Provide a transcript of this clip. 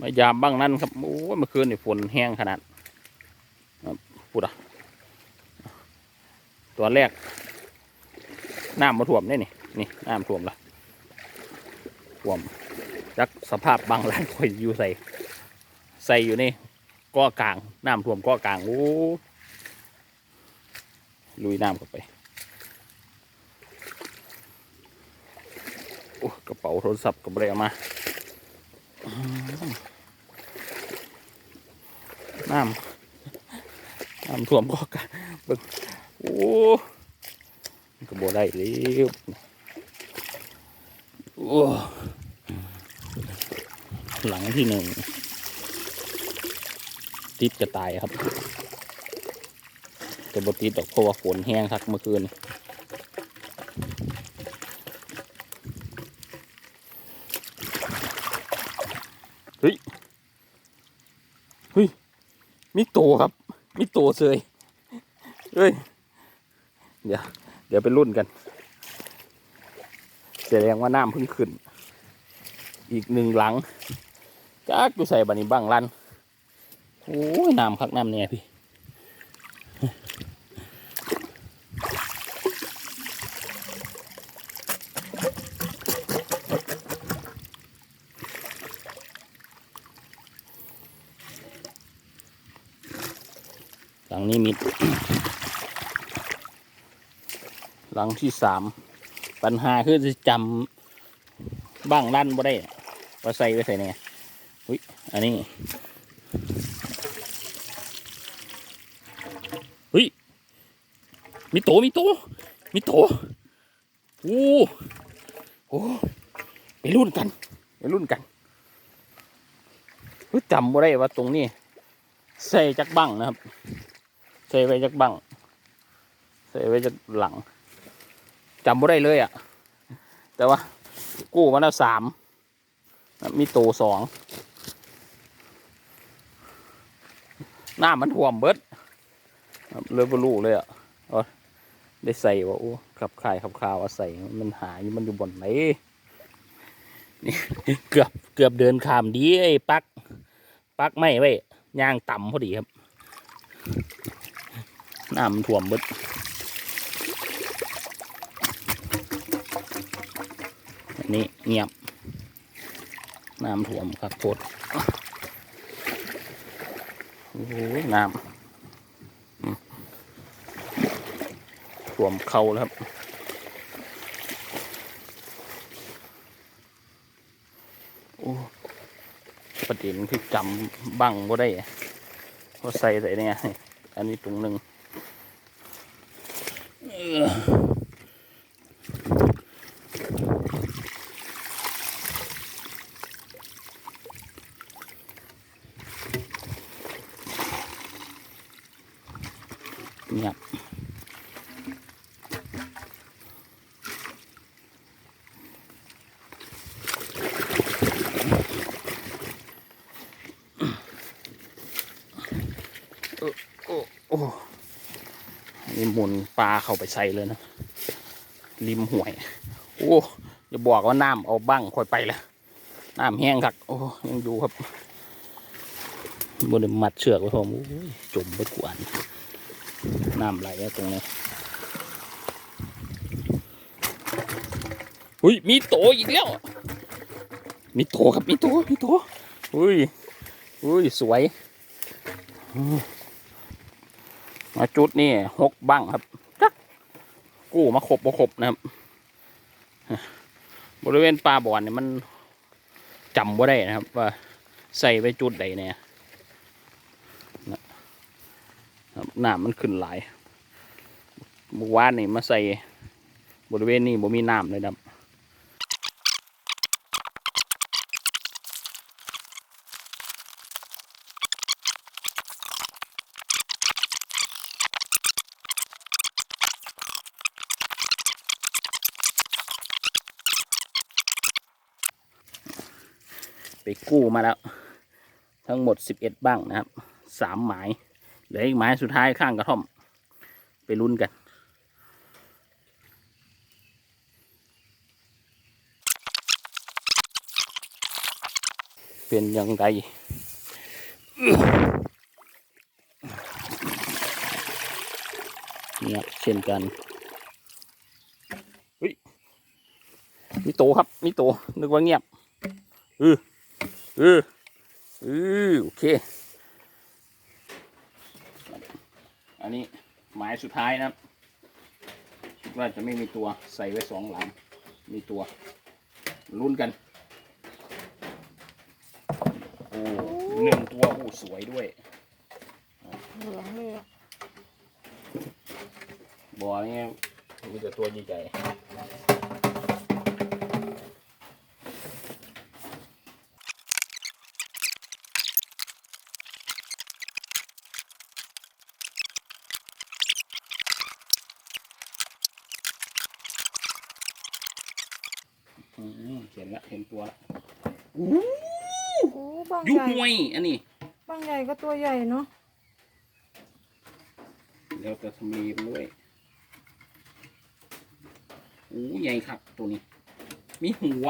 มายามบ้างนั่นครับ โอ้เมื่อคืนนี่ฝนแห้งขนาดพูดอะตัวแรกน้ำมาท่วมได้นี่นี่น้ำท่วมละท่วมจักสภาพบางร้านคอยอยู่ใส่ ใส่อยู่นี่ก้อกลางน้ำท่วมก้อกลางโอ้ลุยน้ำเข้าไปโอ้กระเป๋าโทรศัพท์กับเบรมาอืม น้ำน้ำท่วมก้อกลางเบิ่งโอ้มันก็บ่ได้แล้วโอ้หลังที่หนึ่งติดกระต่ายครับแต่บติดดอกเพราะว่าฝนแห้งคักเมื่อคืนเฮ้ย มีโตครับมีโตเซยเฮ้ย เดี๋ยว เดี๋ยวไปรุ่นกันแสดงว่าน้ำเพิ่งขึ้น อีกหนึ่งหลังจักอยู่ใส่บันนี้บ้างลันโอ้ยน้ำคักน้ำเนี่ยพี่ หลังนี้มีหลังที่สามปัญหาคือจะจำบ้างลั่นบ่ได้ว่าใส่ไว้ใส่เนี่ยอุ้ยอันนี้เฮ้ยมีโตมีโตมีโตโอ้โหไปรุ่นกันไปรุ่นกันจำบ่ได้ว่าตรงนี้ใส่จักบังนะครับ ใส่ไว้จักบังใส่ไว้จักหลังจำบ่ได้เลยอะ่ะ แต่ว่ากู้มาแล้วสามมีโตสองหน้ามันท่วมเบิดครับเลยบรูเลยอะเอาได้ใส่ว่าโอ้ขับคลายขับคาวอาใส่มันหายมันอยู่บนไหนนี่เกือบเกือบเดินขามดีไอ้ปัก ปักไม่ไว้ย่างต่ำพอดีครับ น้ำมันท่วมเบิดอันนี้เงียบ น้ำท่วมครับโทษโอ้โหน้ำท่วมเข่าแล้วครับโอ้ประเด็นคือจำบังก็ได้ว่าใส่ใส่เนี่ยอันนี้ตรงหนึ่ง เออเงียบโอ้โอ้ นี่หมุนปลาเข้าไปใส่เลยนะริมห่วย โอ้อย่าบอกว่าน้ำเอาบ้างค่อยไปละน้ำแห้งคักโอ้ยังดูครับบนมัดเชือกไว้ผมโอ้ยจมไปกวนน้ำไหลตรงนี้อุ้ยมีโตอีกแล้ว มีโตครับมีโตมีโตอุ้ยอุ้ยสวย มาจุดนี่หกบังครับจักกู้มาครบมาครบนะครับ บริเวณปลาบ่อนเนี่ยมันจำว่าได้นะครับ ว่าใส่ไปจุดใดเนี่ยนะครับน้ำมันขึ้นหลายเมื่อวานนี่มาใส่บริเวณนี้บ่มีน้ำเลยนะครับ ไปกู้มาแล้ว ทั้งหมดสิบเอ็ดบ้างนะครับสามหมายเหลืออีกหมายสุดท้ายข้างกระท่อม ไปลุ้นกันเป็นอย่างไรเนี่ยเช่นกันเฮ้ยมีโตครับมีโตนึกว่าเงียบเออ เออเออโอเค อันนี้หมายสุดท้ายนะครับคิดว่าจะไม่มีตัวใส่ไว้สองหลัง มีตัวลุ้นกัน โอ้หนึ่งตัวโอ้สวยด้วยเหลืองเลยอะบ่อนี่มีแต่ตัวใหญ่ๆ อืมเห็นละเห็นตัวละอู้โอ้บางยุใหญ่ห่วยอันนี้บางใหญ่ก็ตัวใหญ่เนาะเดี๋ยวจะทำรีมด้วยโอ้ใหญ่ครับตัวนี้ มีหัว